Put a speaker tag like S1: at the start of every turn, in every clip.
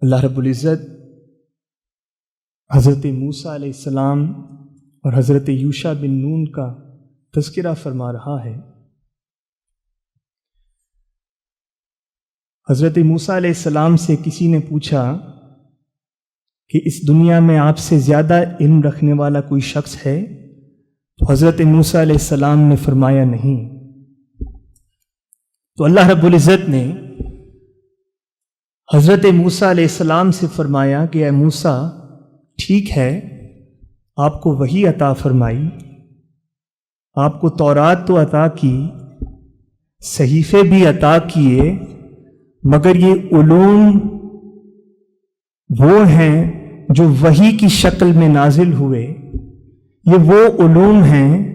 S1: اللہ رب العزت حضرت موسیٰ علیہ السلام اور حضرت یوشا بن نون کا تذکرہ فرما رہا ہے۔ حضرت موسیٰ علیہ السلام سے کسی نے پوچھا کہ اس دنیا میں آپ سے زیادہ علم رکھنے والا کوئی شخص ہے؟ تو حضرت موسیٰ علیہ السلام نے فرمایا نہیں۔ تو اللہ رب العزت نے حضرت موسیٰ علیہ السلام سے فرمایا کہ اے موسیٰ، ٹھیک ہے، آپ کو وہی عطا فرمائی۔ آپ کو تورات تو عطا کی، صحیفے بھی عطا کیے، مگر یہ علوم وہ ہیں جو وہی کی شکل میں نازل ہوئے۔ یہ وہ علوم ہیں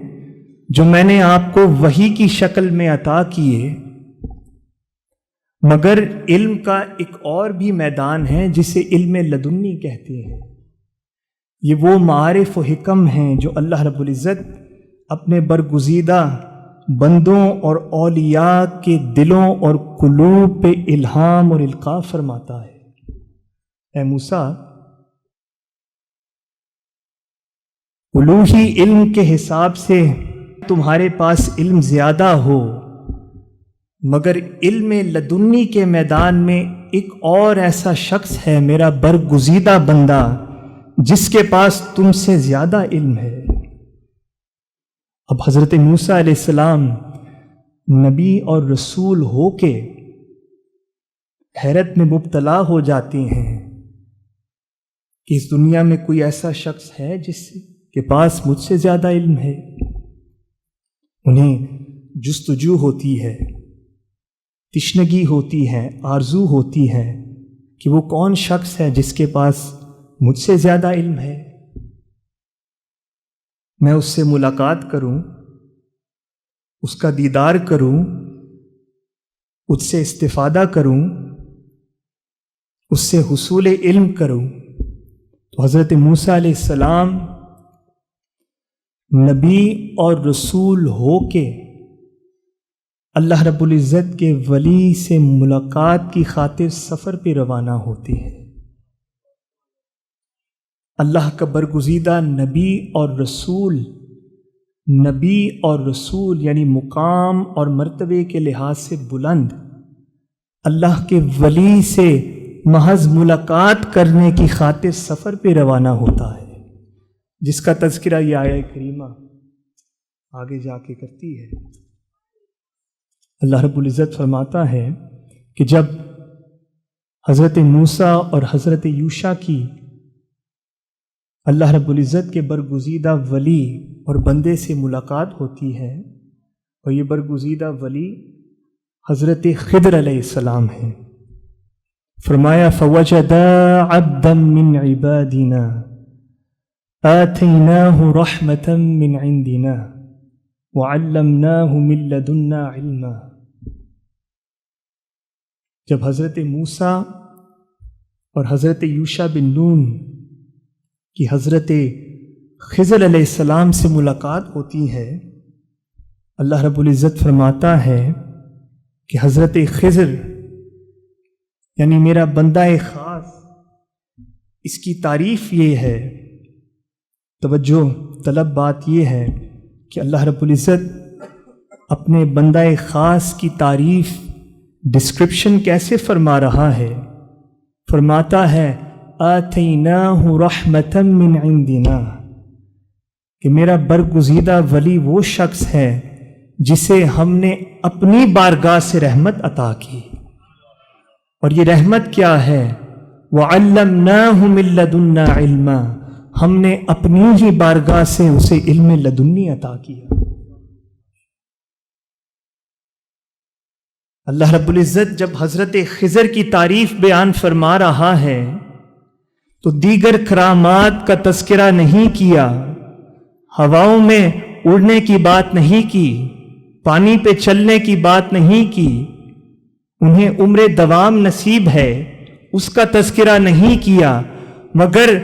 S1: جو میں نے آپ کو وہی کی شکل میں عطا کیے۔ مگر علم کا ایک اور بھی میدان ہے جسے علم لدنی کہتے ہیں۔ یہ وہ معارف و حکم ہیں جو اللہ رب العزت اپنے برگزیدہ بندوں اور اولیاء کے دلوں اور قلوب پہ الہام اور القاع فرماتا ہے۔ اے موسا الوحی علم کے حساب سے تمہارے پاس علم زیادہ ہو۔ مگر علم لدنی کے میدان میں ایک اور ایسا شخص ہے میرا برگزیدہ بندہ جس کے پاس تم سے زیادہ علم ہے۔ اب حضرت موسیٰ علیہ السلام نبی اور رسول ہو کے حیرت میں مبتلا ہو جاتے ہیں کہ اس دنیا میں کوئی ایسا شخص ہے جس کے پاس مجھ سے زیادہ علم ہے۔ انہیں جستجو ہوتی ہے۔ تشنگی ہوتی ہے، آرزو ہوتی ہے کہ وہ کون شخص ہے جس کے پاس مجھ سے زیادہ علم ہے۔ میں اس سے ملاقات کروں، اس کا دیدار کروں، اس سے استفادہ کروں، اس سے حصول علم کروں۔ تو حضرت موسیٰ علیہ السلام نبی اور رسول ہو کے اللہ رب العزت کے ولی سے ملاقات کی خاطر سفر پہ روانہ ہوتے ہیں۔ اللہ کا برگزیدہ نبی اور رسول، نبی اور رسول یعنی مقام اور مرتبے کے لحاظ سے بلند۔ اللہ کے ولی سے محض ملاقات کرنے کی خاطر سفر پہ روانہ ہوتا ہے۔ جس کا تذکرہ یہ آیا کریمہ آگے جا کے کرتی ہے۔ اللہ رب العزت فرماتا ہے کہ جب حضرت موسیٰ اور حضرت یوشا کی اللہ رب العزت کے برگزیدہ ولی اور بندے سے ملاقات ہوتی ہے اور یہ برگزیدہ ولی حضرت خضر علیہ السلام ہے فرمایا، فوجدا عبدا من عبادنا آتیناه رحمتا من عندنا، وعلمناه من لدنا علما۔ جب حضرت موسیٰ اور حضرت یوشا بن نون کی حضرت خضر علیہ السلام سے ملاقات ہوتی ہے، اللہ رب العزت فرماتا ہے کہ حضرت خضر یعنی میرا بندہ خاص، اس کی تعریف یہ ہے، توجہ، طلب بات یہ ہے کہ اللہ رب العزت اپنے بندہ خاص کی تعریف ڈسکرپشن کیسے فرما رہا ہے؟ فرماتا ہے من عندنا۔ کہ میرا برگزیدہ ولی وہ شخص ہے جسے ہم نے اپنی بارگاہ سے رحمت عطا کی۔ اور یہ رحمت کیا ہے؟ وہ علم نہ علما۔ ہم نے اپنی ہی بارگاہ سے اسے علم لدنی عطا کیا۔ اللہ رب العزت جب حضرت خضر کی تعریف بیان فرما رہا ہے، تو دیگر کرامات کا تذکرہ نہیں کیا، ہواؤں میں اڑنے کی بات نہیں کی، پانی پہ چلنے کی بات نہیں کی، انہیں عمر دوام نصیب ہے، اس کا تذکرہ نہیں کیا۔ مگر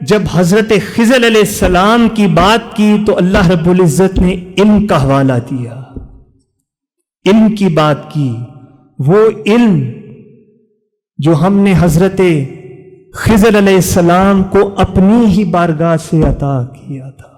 S1: جب حضرت خضر علیہ السلام کی بات کی، تو اللہ رب العزت نے علم کا حوالہ دیا۔ علم کی بات کی۔ وہ علم جو ہم نے حضرت خضر علیہ السلام کو اپنی ہی بارگاہ سے عطا کیا تھا۔